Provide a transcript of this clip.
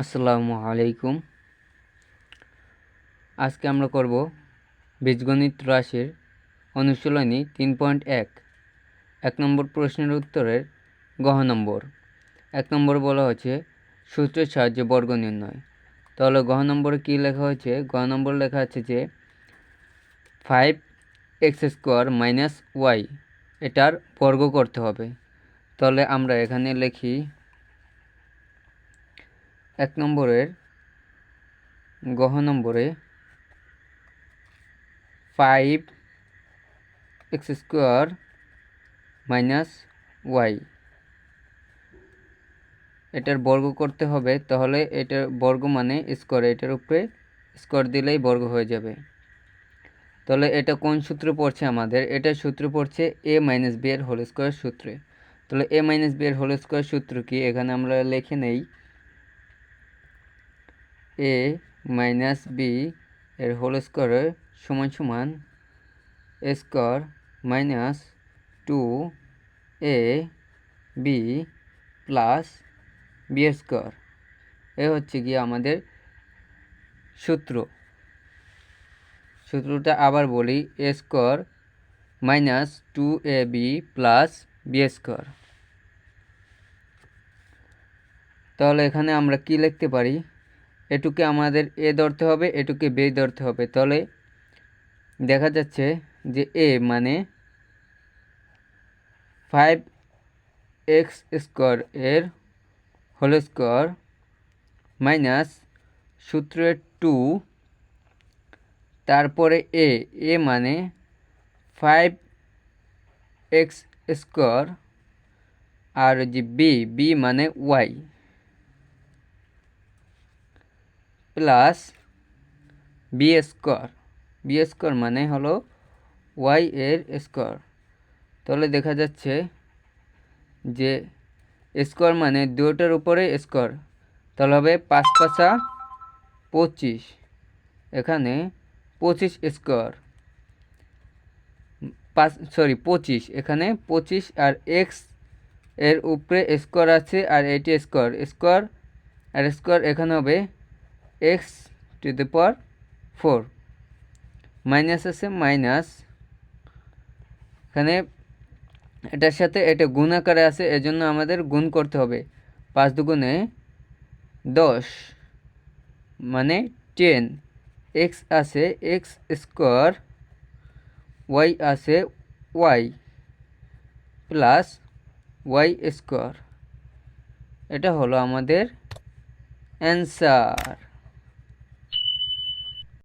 আসসালামু আলাইকুম। আজকে আমরা করব বীজগণিত রাশির অনুশীলনী তিন পয়েন্ট এক। এক নম্বর প্রশ্নের উত্তরের গহ নম্বর। এক নম্বর বলা হচ্ছে সূত্রের সাহায্যে বর্গ নির্ণয়। তাহলে গহ নম্বরে কী লেখা হয়েছে? গহ নম্বর লেখা আছে যে, five x square minus y, এটার বর্গ করতে হবে। তাহলে আমরা এখানে লিখি এক নম্বরের, গহ নম্বরে five x square minus y এটার বর্গ করতে হবে, তাহলে এটার বর্গ মানে স্কোয়ার এটার উপরে স্কোয়ার দিলেই বর্গ হয়ে যাবে। তাহলে এটা কোন সূত্রে পড়ছে আমাদের? এটা সূত্র পড়ছে এ মাইনাস বি এর হোল স্কোয়ার সূত্রে। তাহলে এ মাইনাস বি এর হোল স্কোয়ার সূত্র কি? এখানে আমরা লিখে নেই এ মাইনাস বি এর হোল স্কোয়ার সমান সমান a square minus two a b plus b square. এ হচ্ছে গিয়ে আমাদের সূত্র। সূত্রটা আবার বলি, a square minus two a b plus b square. তাহলে এখানে আমরা কি লিখতে পারি? এটুকে আমাদের এ ধরতে হবে, এটুকে বে ধরতে হবে। তাহলে দেখা যাচ্ছে যে এ মানে ফাইভ এক্স স্কোয়ার এর হোল স্কোয়ার মাইনাস সূত্রের টু তারপরে এ এ মানে ফাইভ এক্স স্কোয়ার আর যে বি বি মানে y plus b square. B square মানে হলো ওয়াই এর স্কোয়ার। তাহলে দেখা যাচ্ছে যে স্কোয়ার মানে দুটোর উপরে স্কোয়ার। তাহলে হবে পাঁচ পাঁচা পঁচিশ। এখানে পঁচিশ স্কোয়ার। পাঁচ, সরি, পঁচিশ। এখানে পঁচিশ আর এক্সের উপরে স্কোয়ার আছে আর এটি স্কোয়ার। স্কোয়ার আর স্কোয়ার এখানে হবে x to the power four minus আছে মাইনাস এখানে এটার সাথে এটা গুণ আকারে আছে, এজন্য আমাদের গুণ করতে হবে। পাঁচ দুগুণে দশ মানে টেন এক্স আছে এক্স স্কোয়ার ওয়াই আছে ওয়াই প্লাস ওয়াই স্কোয়ার এটা হলো আমাদের অ্যান্সার